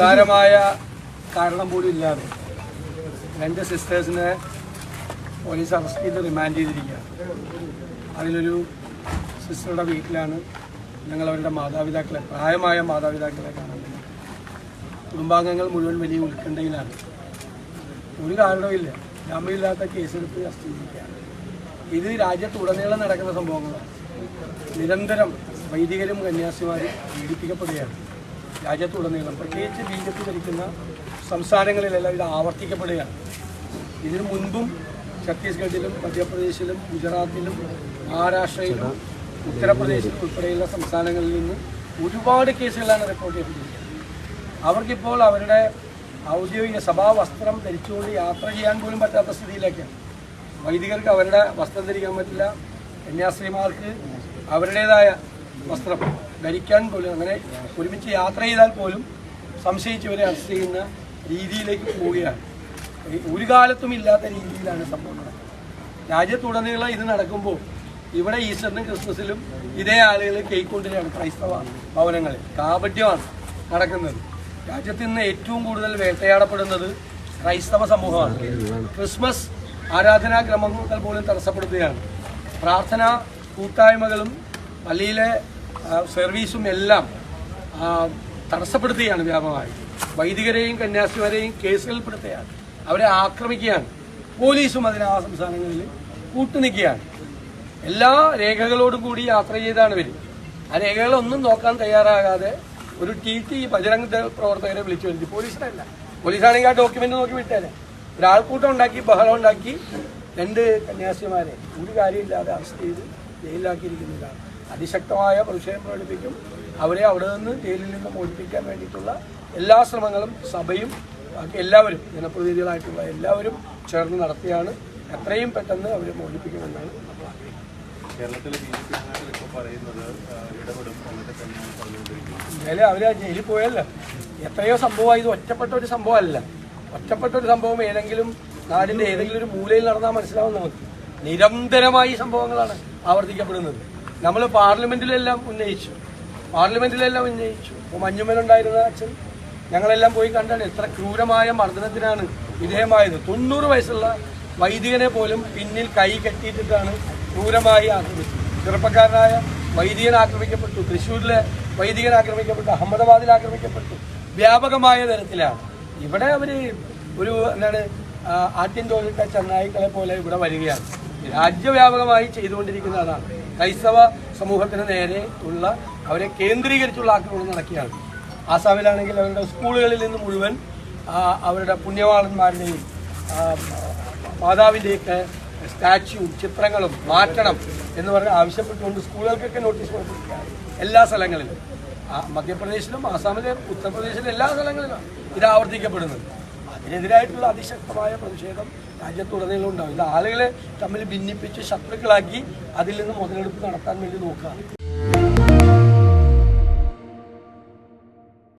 സാരമായ കാരണം പോലും ഇല്ലാതെ രണ്ട് സിസ്റ്റേഴ്സിനെ പോലീസ് അറസ്റ്റ് ചെയ്ത് റിമാൻഡ് ചെയ്തിരിക്കുകയാണ്. അതിലൊരു സിസ്റ്ററുടെ വീട്ടിലാണ് ഞങ്ങൾ അവരുടെ മാതാപിതാക്കളെ പ്രായമായ മാതാപിതാക്കളെ കാണുന്നത് കുടുംബാംഗങ്ങൾ മുഴുവൻ വലിയ ഉത്കണ്ഠയിലാണ്. ഒരു കാരണവുമില്ല ജാമ്യമില്ലാത്ത കേസെടുത്ത് അറസ്റ്റ് ചെയ്തിരിക്കുകയാണ്. ഇത് രാജ്യത്തുടനീളം നടക്കുന്ന സംഭവങ്ങളാണ്. നിരന്തരം വൈദികരും കന്യാസിമാരും പീഡിപ്പിക്കപ്പെടുകയാണ്. രാജ്യത്തുടനീളം പ്രത്യേകിച്ച് ബി ജെ പി ഭരിക്കുന്ന സംസ്ഥാനങ്ങളിലെല്ലാം ഇത് ആവർത്തിക്കപ്പെടുകയാണ്. ഇതിനു മുൻപും ഛത്തീസ്ഗഡിലും മധ്യപ്രദേശിലും ഗുജറാത്തിലും മഹാരാഷ്ട്രയിലും ഉത്തർപ്രദേശിലും ഉൾപ്പെടെയുള്ള സംസ്ഥാനങ്ങളിൽ നിന്ന് ഒരുപാട് കേസുകളാണ് റിപ്പോർട്ട് ചെയ്തിരിക്കുന്നത് അവർക്കിപ്പോൾ അവരുടെ ഔദ്യോഗിക സഭാ വസ്ത്രം ധരിച്ചുകൊണ്ട് യാത്ര ചെയ്യാൻ പോലും പറ്റാത്ത സ്ഥിതിയിലേക്കാണ് വൈദികർക്ക് അവരുടെ വസ്ത്രം ധരിക്കാൻ പറ്റില്ല. കന്യാസ്ത്രീമാർക്ക് അവരുടേതായ വസ്ത്രം ധരിക്കാൻ പോലും അങ്ങനെ ഒരുമിച്ച് യാത്ര ചെയ്താൽ പോലും സംശയിച്ചവരെ അറസ്റ്റ് ചെയ്യുന്ന രീതിയിലേക്ക് പോവുകയാണ്. ഒരു കാലത്തും ഇല്ലാത്ത രീതിയിലാണ് സംഭവം നടക്കുന്നത്. രാജ്യത്തുടനീളം ഇത് നടക്കുമ്പോൾ ഇവിടെ ഈസ്റ്ററിനും ക്രിസ്മസിലും ഇതേ ആളുകൾ കേൾക്കൊണ്ടിരിക്കുകയാണ് ക്രൈസ്തവ ഭവനങ്ങളിൽ. കാപട്യമാണ് നടക്കുന്നത്. രാജ്യത്ത് ഇന്ന് ഏറ്റവും കൂടുതൽ വേട്ടയാടപ്പെടുന്നത് ക്രൈസ്തവ സമൂഹമാണ്. ക്രിസ്മസ് ആരാധനാക്രമങ്ങൾ പോലും തടസ്സപ്പെടുത്തുകയാണ്. പ്രാർത്ഥന കൂട്ടായ്മകളും പള്ളിയിലെ സർവീസും എല്ലാം തടസ്സപ്പെടുത്തുകയാണ് വ്യാപകമായി. വൈദികരെയും കന്യാസിമാരെയും കേസുകൾപ്പെടുത്തുകയാണ് അവരെ ആക്രമിക്കുകയാണ്. പോലീസും അതിന് ആ സംസ്ഥാനങ്ങളിൽ കൂട്ടുനിൽക്കുകയാണ്. എല്ലാ രേഖകളോടും കൂടി യാത്ര ചെയ്താണ് വരും ആ രേഖകളൊന്നും നോക്കാൻ തയ്യാറാകാതെ ഒരു ടി ടി ബജരംഗ പ്രവർത്തകരെ വിളിച്ചു വരുത്തി. പോലീസിനല്ല. പോലീസാണെങ്കിൽ ആ ഡോക്യുമെന്റ് നോക്കി വിട്ടേനെ. ഒരാൾക്കൂട്ടം ഉണ്ടാക്കി ബഹളം ഉണ്ടാക്കി രണ്ട് കന്യാസിമാരെ ഒരു കാര്യമില്ലാതെ അറസ്റ്റ് ചെയ്ത് ജയിലിലാക്കിയിരിക്കുന്നതാണ്. അതിശക്തമായ പ്രതിഷേധം പ്രകടിപ്പിക്കും. അവരെ അവിടെ നിന്ന് ജയിലിൽ നിന്ന് മോചിപ്പിക്കാൻ വേണ്ടിയിട്ടുള്ള എല്ലാ ശ്രമങ്ങളും സഭയും ബാക്കി എല്ലാവരും ജനപ്രതിനിധികളായിട്ടുള്ള എല്ലാവരും ചേർന്ന് നടത്തിയാണ്. എത്രയും പെട്ടെന്ന് അവരെ മോചിപ്പിക്കുമെന്നാണ് നമ്മൾ ആഗ്രഹിക്കുന്നത് കേരളത്തിലെ ബി ജെ പി നേതാക്കൾ ഇപ്പോൾ പറയുന്നത് ആ, ഇടപെടും എന്നൊക്കെ തന്നെയാണ് പറഞ്ഞുകൊണ്ടിരിക്കുന്നത്. എന്തായാലും അവർ ആ ജയിലിൽ പോയല്ലോ? എത്രയോ സംഭവമായി ഇത് ഒറ്റപ്പെട്ട ഒരു സംഭവമല്ല. ഒറ്റപ്പെട്ട ഒരു സംഭവം ഏതെങ്കിലും നാടിന്റെ ഏതെങ്കിലും ഒരു മൂലയിൽ നടന്നാൽ മനസ്സിലാവും നമുക്ക്. നിരന്തരമായി സംഭവങ്ങളാണ് ആവർത്തിക്കപ്പെടുന്നത്. നമ്മൾ പാർലമെന്റിലെല്ലാം ഉന്നയിച്ചു. പാർലമെന്റിലെല്ലാം ഉന്നയിച്ചു. ഇപ്പോൾ മഞ്ഞുമേലുണ്ടായിരുന്ന അച്ഛൻ ഞങ്ങളെല്ലാം പോയി കണ്ടാണ് എത്ര ക്രൂരമായ മർദ്ദനത്തിനാണ് വിധേയമായത് തൊണ്ണൂറ് വയസ്സുള്ള വൈദികനെ പോലും പിന്നിൽ കൈ കെട്ടിയിട്ടിട്ടാണ് ക്രൂരമായി ആക്രമിച്ചത്. ചെറുപ്പക്കാരനായ വൈദികൻ ആക്രമിക്കപ്പെട്ടു. തൃശ്ശൂരിലെ വൈദികൻ ആക്രമിക്കപ്പെട്ടു. അഹമ്മദാബാദിൽ ആക്രമിക്കപ്പെട്ടു. വ്യാപകമായ തരത്തിലാണ്. ഇവിടെ അവർ ഒരു എന്താണ് ആദ്യം തോന്നിട്ട ചെന്നായിക്കളെ പോലെ ഇവിടെ വരികയാണ്. രാജ്യവ്യാപകമായി ചെയ്തുകൊണ്ടിരിക്കുന്ന അതാണ് ക്രൈസ്തവ സമൂഹത്തിന് നേരെ ഉള്ള അവരെ കേന്ദ്രീകരിച്ചുള്ള ആക്രമണം നടക്കുകയാണ്. ആസാമിലാണെങ്കിൽ അവരുടെ സ്കൂളുകളിൽ നിന്ന് മുഴുവൻ അവരുടെ പുണ്യവാളന്മാരുടെയും മാതാവിന്റെയൊക്കെ സ്റ്റാച്യൂ ചിത്രങ്ങളും മാറ്റണം എന്ന് പറഞ്ഞ് ആവശ്യപ്പെട്ടുകൊണ്ട് സ്കൂളുകൾക്കൊക്കെ നോട്ടീസ് കൊടുത്തിരിക്കുകയാണ് എല്ലാ സ്ഥലങ്ങളിലും. മധ്യപ്രദേശിലും ആസാമിലും ഉത്തർപ്രദേശിലും എല്ലാ സ്ഥലങ്ങളിലും ഇത് ആവർത്തിക്കപ്പെടുന്നത് അതിനെതിരായിട്ടുള്ള അതിശക്തമായ പ്രതിഷേധം രാജ്യത്തുടനീളം ഉണ്ടാവും ഇത് ആളുകളെ തമ്മിൽ ഭിന്നിപ്പിച്ച് ശത്രുക്കളാക്കി അതിൽ നിന്ന് മുതലെടുപ്പ് നടത്താൻ വേണ്ടി നോക്കുകയാണ്.